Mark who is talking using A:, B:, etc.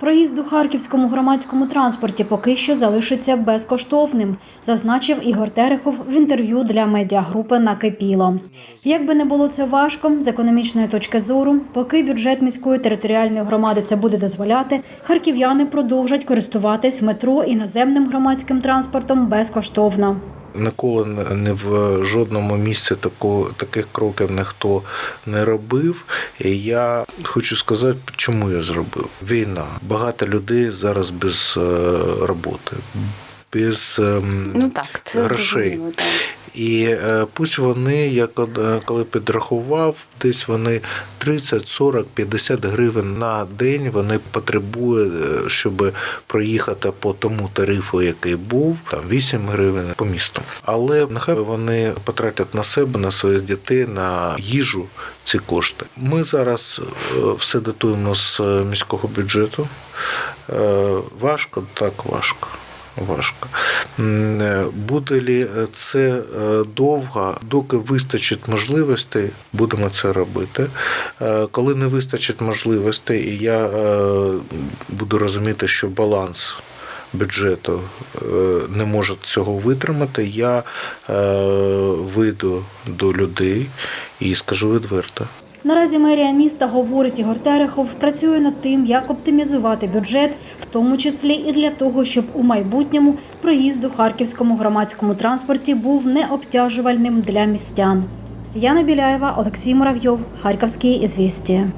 A: Проїзд у харківському громадському транспорті поки що залишиться безкоштовним, зазначив Ігор Терехов в інтерв'ю для медіагрупи Накипіло. Як би не було це важко, з економічної точки зору, поки бюджет міської територіальної громади це буде дозволяти, харків'яни продовжать користуватись метро і наземним громадським транспортом безкоштовно.
B: Ніколи не- в жодному місці тако, таких кроків ніхто не робив. І я хочу сказати, чому я зробив. Війна. Багато людей зараз без е, роботи, без ем,
C: Ну так, це
B: грошей.
C: зрозуміло, так.
B: І е, пусть вони, я е, коли підрахував, десь вони 30, 40, 50 гривень на день вони потребують, е, щоб проїхати по тому тарифу, який був, там 8 гривень по місту. Але нехай вони потратять на себе, на своїх дітей, на їжу ці кошти. Ми зараз все датуємо з міського бюджету. Важко, так важко. Важко. Е, Буде ли це е, довго, доки вистачить можливостей, будемо це робити. Е, Коли не вистачить можливостей, і я е, буду розуміти, що баланс бюджету е, не може цього витримати, я е, вийду до людей і скажу відверто.
A: Наразі мерія міста, говорить Ігор Терехов, працює над тим, як оптимізувати бюджет, в тому числі і для того, щоб у майбутньому проїзд у харківському громадському транспорті був необтяжувальним для містян. Яна Біляєва, Олексій Муравйов, Харківські ізвістія.